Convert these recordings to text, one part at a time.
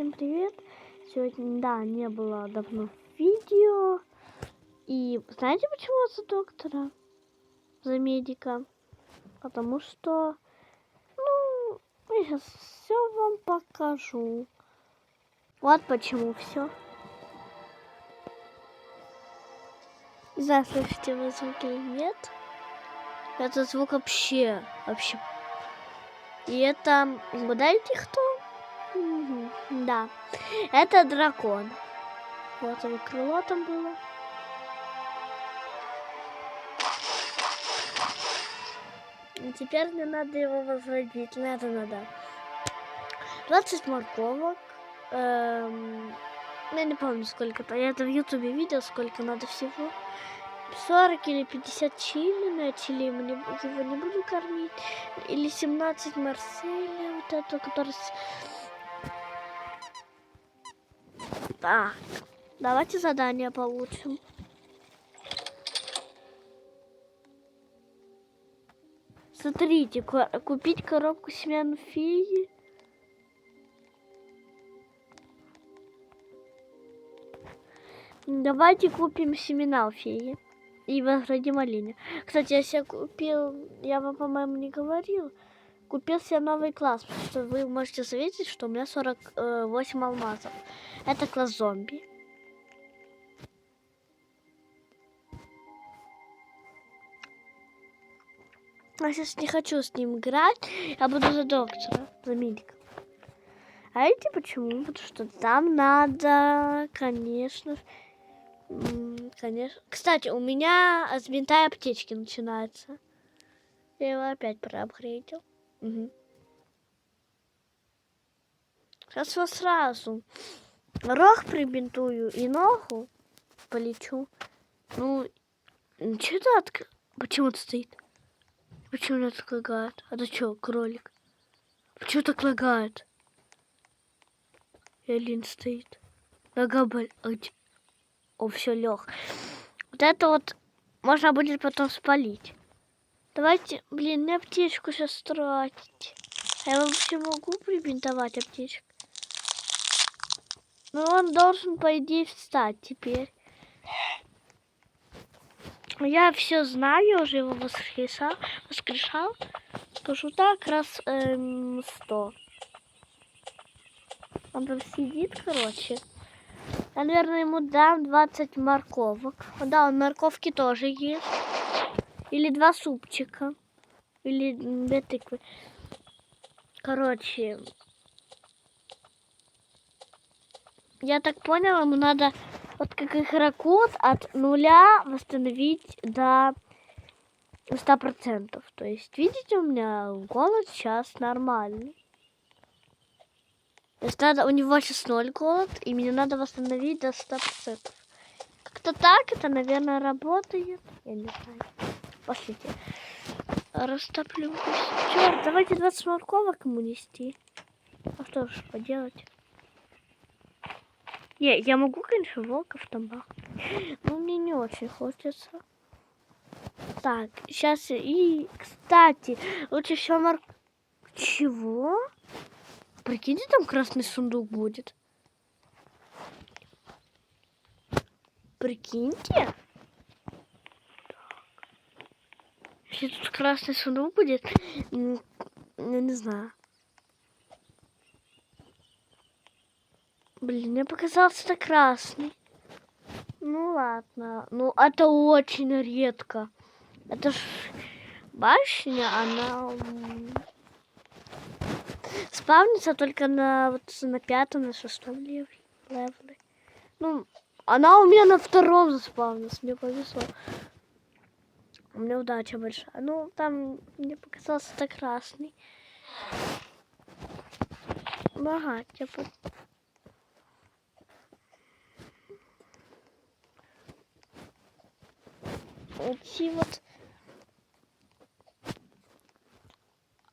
всем привет! Сегодня, да, не было давно видео. И знаете, почему за доктора? За медика? Потому что, ну, я сейчас все вам покажу. Вот почему все. Не знаю, слышите вы звук или нет. Это звук вообще, вообще. И это, угадайте кто? Да, это дракон. Вот его крыло там было. И теперь мне надо его возродить. Надо, надо. 20 морковок. Эм, я не помню сколько-то. Я это в ютубе видел, сколько надо всего. 40 или 50 чили, на чили ему не, его не буду кормить. Или 17 марселя, вот это, который... Так, давайте задание получим. Смотрите, купить коробку семян феи. Давайте купим семена феи и возродим оленя. Кстати, я себе купил, я вам, по-моему, не говорил, купил себе новый класс, потому что вы можете заметить, что у меня 48 алмазов. Это класс зомби. Я сейчас не хочу с ним играть, я буду за доктора, за медика. А эти почему? Потому что там надо, конечно, конечно. Кстати, у меня с бинта аптечки начинается. Я его опять проапгрейдил. Сейчас его сразу. Рог прибинтую и ногу полечу. Ну, что-то отк... Почему это стоит? Почему это так лагает? А это что, кролик? Почему так лагает? Элин стоит. Нога болит. О, все, лег. Вот это вот можно будет потом спалить. Давайте, блин, мне аптечку сейчас тратить. А я вообще могу прибинтовать аптечку? Ну, он должен, по идее, встать теперь. Я все знаю, уже его воскрешал. воскрешал. Скажу так, раз эм, сто. Он там сидит, короче. Я, наверное, ему дам 20 морковок. Да, он морковки тоже ест. Или два супчика. Или две тыквы. Короче. Я так понял, ему надо вот как игроку от нуля восстановить до 100%. То есть, видите, у меня голод сейчас нормальный. То есть надо, у него сейчас ноль голод, и мне надо восстановить до 100%. Как-то так это, наверное, работает. Я не знаю. Пошлите. Растоплю. Черт, давайте 20 морковок ему нести. А что ж поделать? Не, я могу, конечно, волков там бахнуть. Но мне не очень хочется. Так, сейчас и, кстати, лучше еще мор... Чего? Прикиньте, там красный сундук будет. Прикиньте. Если тут красный сундук будет, я не знаю. Блин, мне показался это красный. Ну ладно. Ну, это очень редко. Это ж башня, она спавнится только на вот на пятом, на шестом лев- левеле. Ну, она у меня на втором заспавнилась, мне повезло. У меня удача большая. Ну, там мне показался это красный. Ага, типа. Эти вот.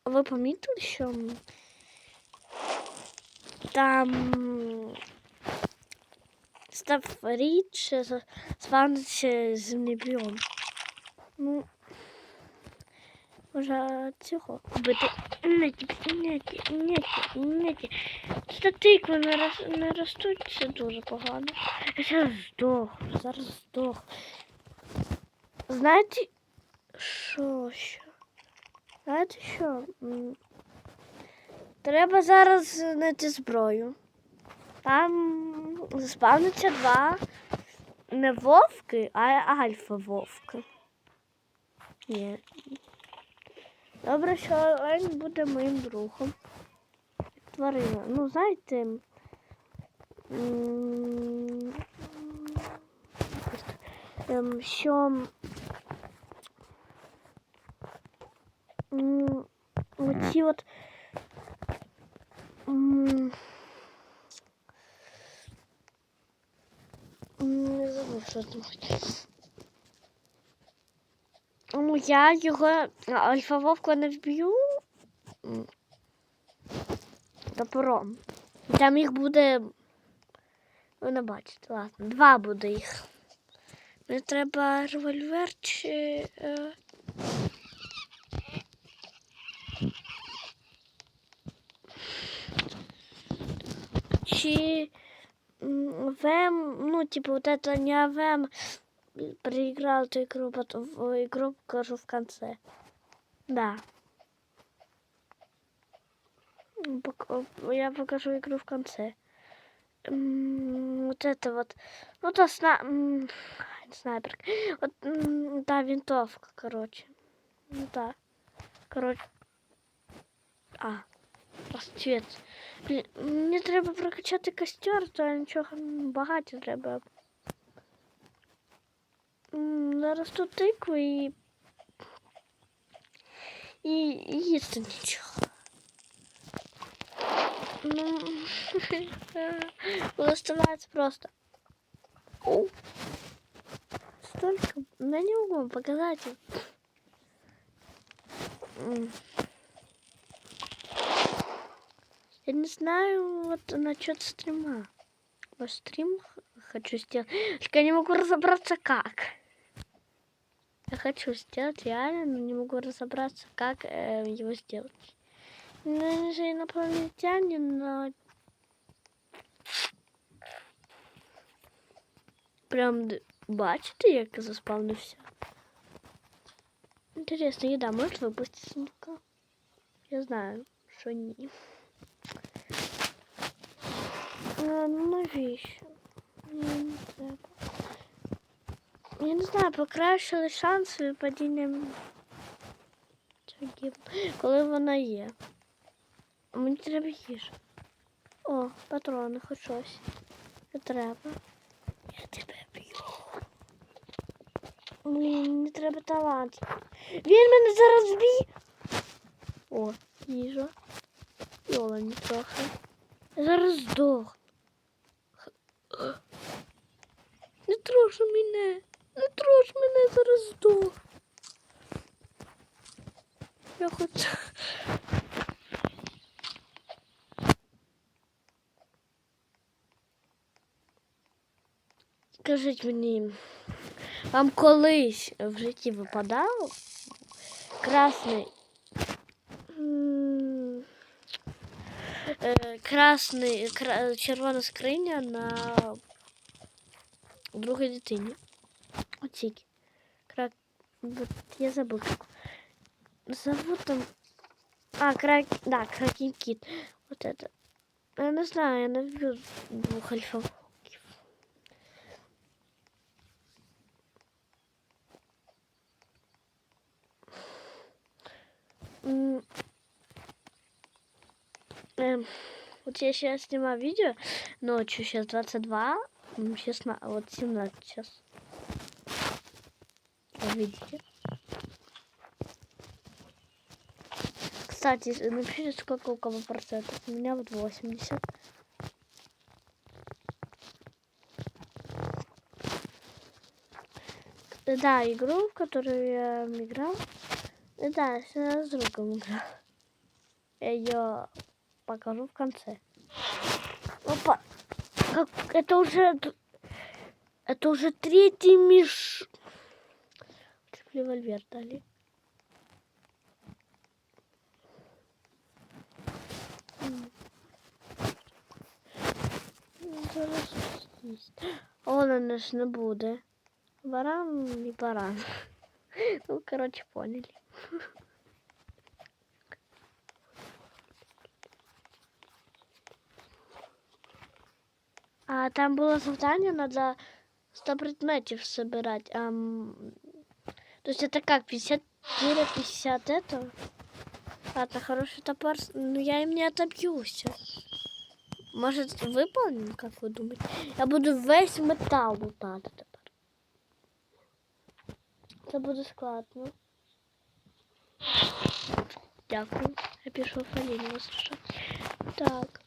Вы помітили, що там став рідше за- спавниться землебіом? Ну, Може цього вбити. Неті, неті, неті, неті. Це тикви не, рос, не ростуть, це дуже погано. Я зараз здохну, зараз здохну. Знаєте, що що? Знаєте що? Треба зараз знайти зброю. Там спавниться два не вовки, а альфа вовки. Ні. Добре, що Олень буде моїм другом. Тварина. Ну, знаєте. ем, Що оці от не забув, що там хотів. Ну, я його альфа вовка не вб'ю топором. Там їх буде. Ви не бачите, ладно. Два буде їх. Мені треба револьвер чи. Е... Чи ВМ, ну, типа, вот это не АВМ проиграл эту игру, потом в- игру покажу в конце. Да. М, пок- Я покажу игру в конце. М, Вот это вот. Ну, то сна... м, снайперка. Вот, м, да, винтовка, короче. Ну, да. Короче. А, расцвет. Блін, мені треба прокачати костер, то нічого багато треба. М, Зараз тут тикви і. І, і їсти нічого. Ну, оставается просто. О. Столько. Да не могу показать. М. Я не знаю вот насчет стрима. Ваш стрим х- хочу сделать. Только я не могу разобраться как. Я хочу сделать реально, но не могу разобраться, как э, его сделать. Ну, же инопланетянин, но... Прям бачите, як заспавнився? Интересно, еда может выпустить сундука? Я знаю, что не. А, ну, навіщо? Мені не треба. Я не знаю, покращили шанси падінням чагів, коли вона є. Мені треба їжа. О, патрони, хоч. Не треба. Я тебе б'ю. Мені треба талант. Він мене зараз б'є. О, їжа. Йолані трохи. Зараз здох. Не трош мене. Не трош мене зараз здох. Я хочу. Скажіть мені, вам колись в житті випадав красний е, красний, кра, червона скриня на другій дитині. Оці. Крак. Вот я забыл. Зовут там. А, крак. Да, кракин кит. Вот это. Я не знаю, я двох альфавоків. М, эм, Вот я сейчас снимаю видео ночью, сейчас 22, м, сейчас на, вот 17 сейчас. Видите? Кстати, напишите, сколько у кого процентов. У меня вот 80. Э, Да, игру, в которую я играл. Да, я с другом играл. Я ее покажу в конце. Опа! Как, это уже... Это уже третий миш револьвер дали. Ну, Он, їсть. Вона не ж. Баран і баран. Ну, короче, поняли. А там было задание, надо 100 предметів збирати. А то есть это как, 50 дерева, 50 это? Ладно, хороший топор. с- Ну, я им не отобьюсь. Может, выполним, как вы думаете? Я буду весь металл лутати тепер. Це буде складно. Дякую. Я пішов фалінь висушити. Так.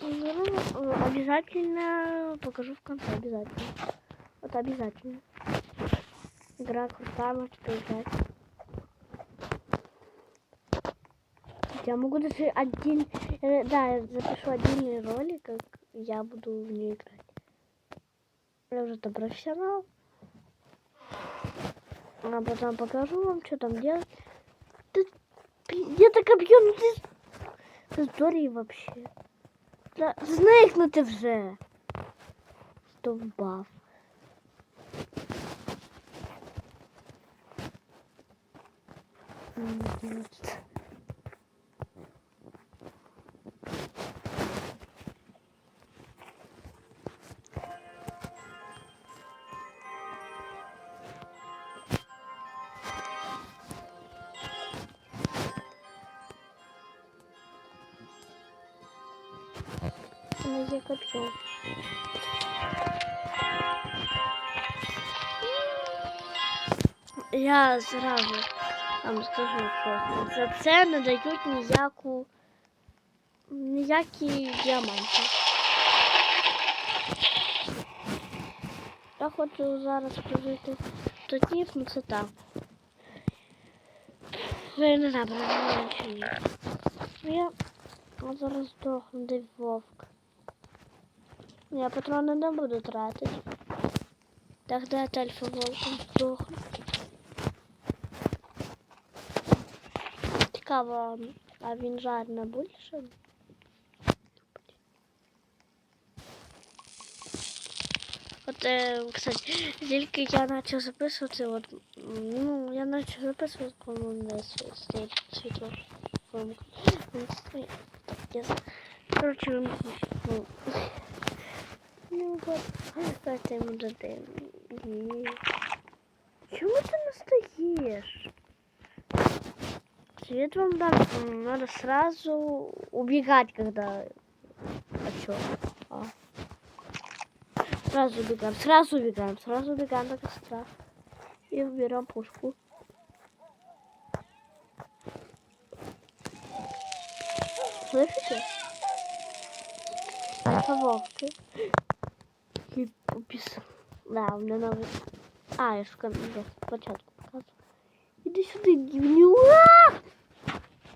Ну, обязательно покажу в конце, обязательно. Вот обязательно. Игра крутая, можете поиграть. Я могу даже один, э, да, я запишу отдельный ролик, как я буду в нее играть. Я уже там профессионал. А потом покажу вам, что там делать. Ты, я так объем, ты, ты здорово вообще. Та зникнути вже. Стовбав. Не є копье. Я зразу вам скажу, що за це не дають ніяку ніякі діаманти. Я хочу зараз прожити тотів, ну це так. Я не знаю, про чи ні. Ну, Я зараз здохну, де вовк. Я патроны не буду тратить. Тогда от альфа волком Цікаво, а він жарно більше? От, е, кстати, тільки я почав записувати, от, ну, я почав записувати, коли у нас стоїть світло. Так, я... Короче, ну, Ну вот, давайте ему. Чому ти не стоїш? Свет вам дам. М, Надо сразу убегать, когда... А чё? А. Сразу убегаем, сразу убегаем, сразу убегаем до костра. И берем пушку. Слышите? Вовки. Який опис. Да, у меня новый. А, я ж кон- я спочатку показував. Іди сюди, гівню.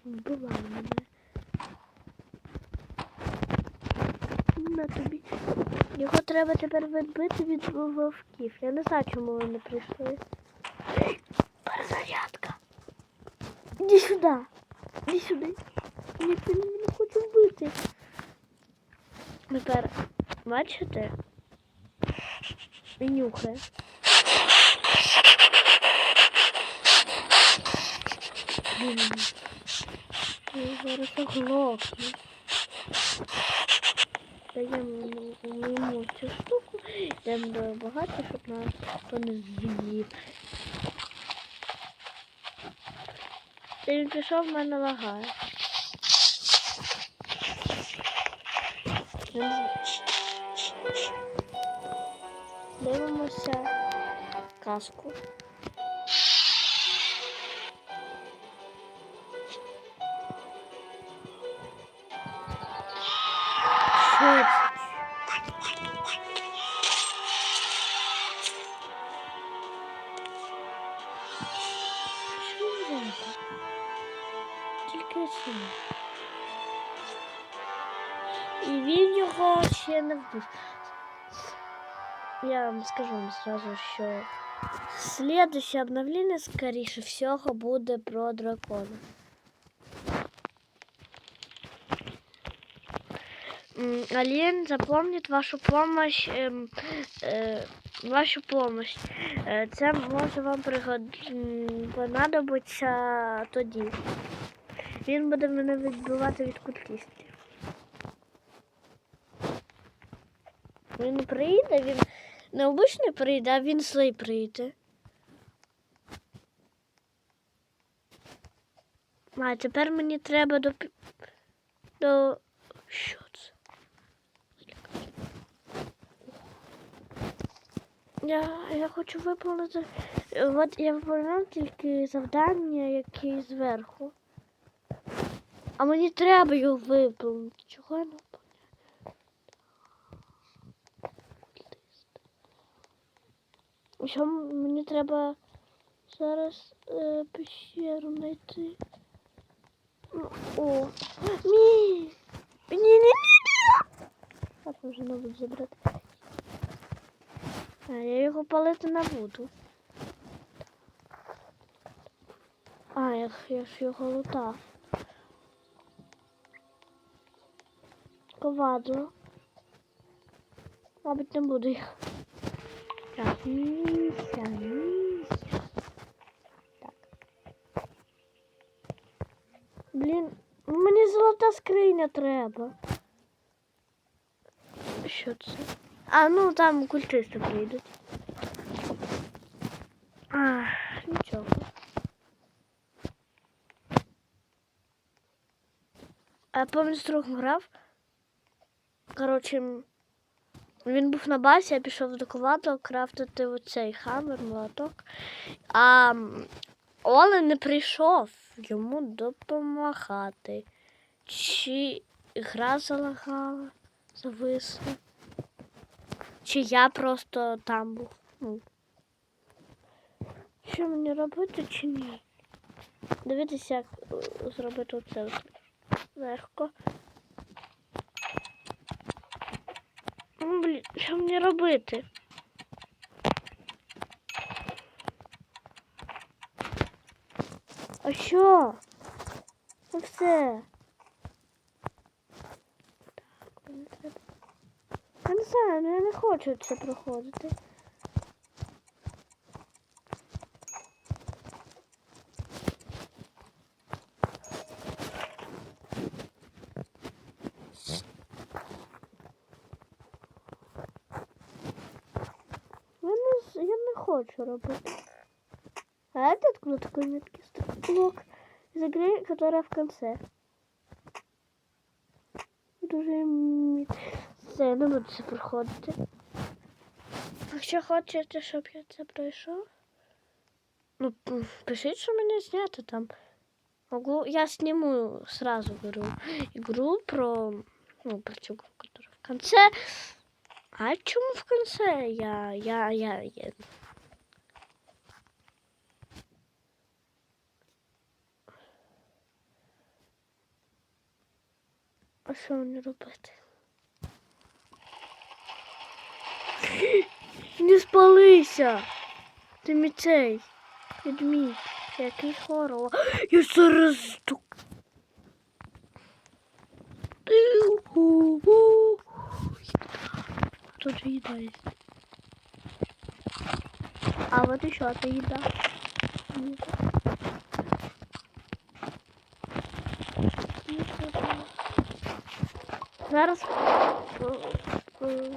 Вбивай мене. На тобі. Його треба тепер відбити від вовків. Я не знаю, чому вони прийшли. Перезарядка. Іди сюди. Іди сюди. Ні, ти не хочу вбити. Тепер, бачите? Нюхає. Блін. Зараз оглохну. Даємо йому цю штуку, до багато, щоб нас хто не з'їв. Він пішов, в мене лагає. Дивимося казку. сразу, що Следующее обновлення, скоріше всього, буде про дракона. Алін запомнит вашу помощь, э, э, вашу помощь. Е, це може вам пригод... понадобиться тоді. Він буде мене відбивати від куткісті. Він приїде, він не обичний приїде, а він злий приїде. А тепер мені треба до. до. Що це? Я, я хочу виповнити. От я виконав тільки завдання, які зверху. А мені треба його виповнити. Чого я не виповняю? Що мені треба зараз е, пещеру знайти. Ну, О, ні! Ні, ні, ні, ні! Так, вже мабуть забрати. А, я його палити не буду. А, я, я ж його лутав. Ковадло. Мабуть, не буду їх. Так, місця, місця. Так. Блін, ну мені золота скриня треба. Що це? А, ну там культисти прийдуть. А, нічого. А пам'ятаю, з другом грав. Коротше, м, він був на базі, я пішов до ковадло крафтити оцей хаммер, молоток. А м, Олен не прийшов йому допомагати. Чи гра залагала, зависла. Чи я просто там був. Ну. Що мені робити чи ні? Дивитися, як е, зробити оце легко. Ну, блін, що мені робити? А що? Ну все. Так, не треба. Я не знаю, ну я не хочу це проходити. Хочу робити. А это откуда такой меткий стрелок из игры, которая в конце? Дуже. Все, я не буду це проходити. Якщо хочете, щоб я це пройшов, ну, пишіть, що мене зняти там. Могу, я сниму сразу говорю игру про, ну, про гру, которая в конце. А чому в конце? Я, я, я, я. А що мені робити? Не спалися! Ти мій цей який хорова. Я зараз стук. Тут же їда є. А вот еще это еда. Еда. Зараз. е, е,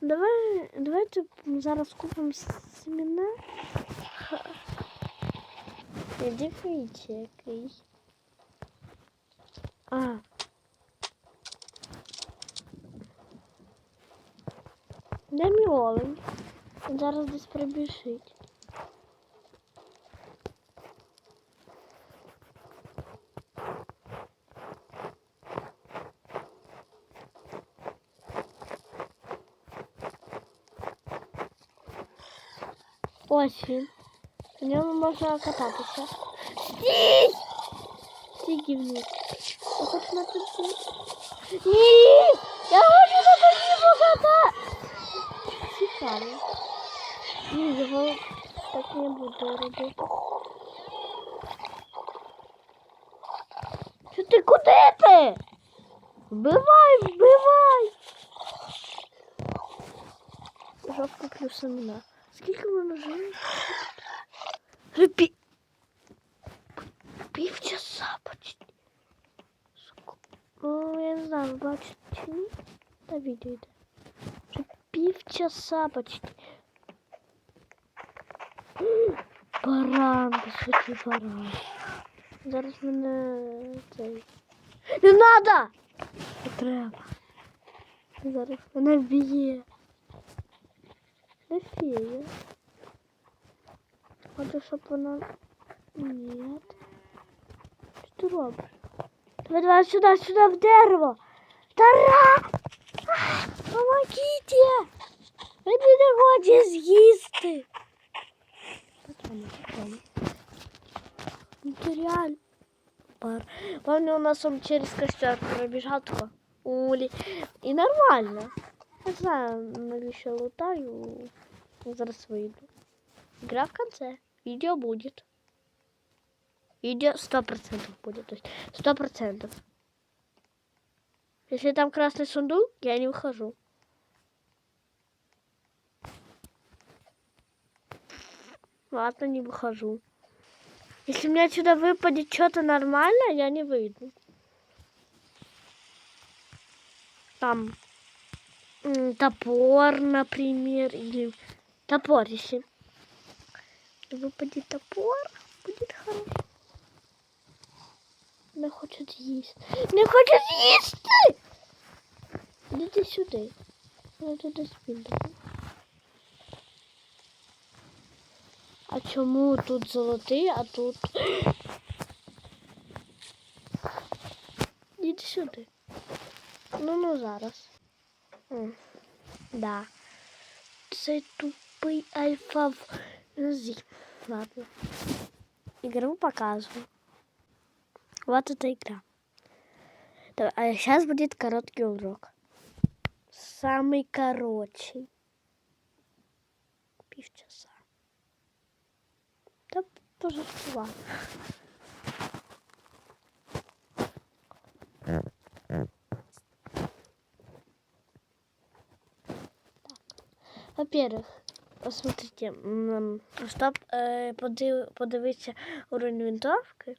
Давай, давайте зараз купимо семена. Ха. Іди фіті який. А. Де мій олень? Він зараз десь прибіжить. Ось він. На ньому можна кататися. Стій! Стій, гівник. Я хочу на тобі. Ні! Я хочу на тобі покатати! Цікаво. Ні, його так не буду робити. Що ти куди ти? Вбивай, вбивай! Жовтка плюс нема. Скільки воно живе? Вже пі... Півчаса почти. Ску- Ну, я не знаю, ви бачите чи ні? Та відео йде. Вже півчаса почти. М, Баран, по суті, баран. Зараз мене цей. Не надо! Не треба. Зараз мене вб'є. Де фея? Хочу, щоб вона... Нет. Що ти робиш? Давай, давай сюди, сюди, в дерево! Тара! Помогите! Він не хоче з'їсти! Реально... Пар. Помню, у нас он через костер пробежал такой. Ули. И нормально. Не знаю, навіщо лутаю. Зараз вийду. Игра в конце. Видео будет. Видео сто процентов будет. То есть сто процентов. Если там красный сундук, я не выхожу. Ладно, не выхожу. Если меня отсюда выпадет что-то нормально, я не выйду. Там топор, например, или топор, если выпадет топор, будет хорошо. Не хочет есть. Не хочет есть! Идите сюда. Я туда спину. А чому тут золотий, а тут. Іди сюди. Ну ну зараз. Да. Цей тупий альфа. в- Зі. Ладно. Игру показываю. Вот эта игра. А сейчас будет короткий урок. Самый короче. Півчаса. Та пожартував. Во-первых, посмотрите, чтоб э, подив, подивитися уровень винтовки.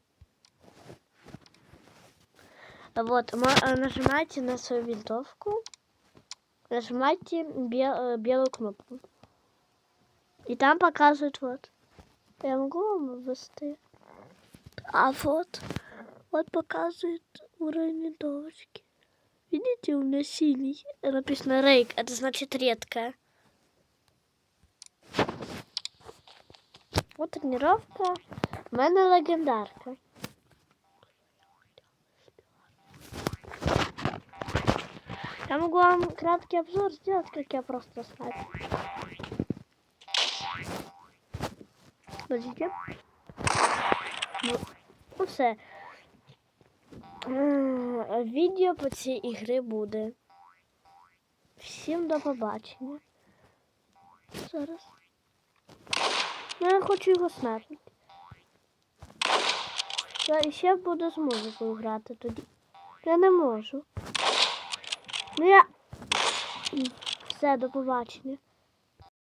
Вот, э, нажимайте на свою винтовку, нажимайте бе- э, белую кнопку. И там показывает вот. Я могу вам ввести. А вот, вот показывает уровень винтовочки. Видите, у меня синий. Написано рейк, это значит редкая. Вот тренировка. У мене легендарка. Я могу вам краткий обзор сделать, как я просто снайпер. Подождите. Ну, ну все. М, Відео по цій ігри буде. Всім до побачення. Зараз. Ну, я хочу його смертити. Я ще буду з музикою грати тоді. Я не можу. Ну я. Все, до побачення.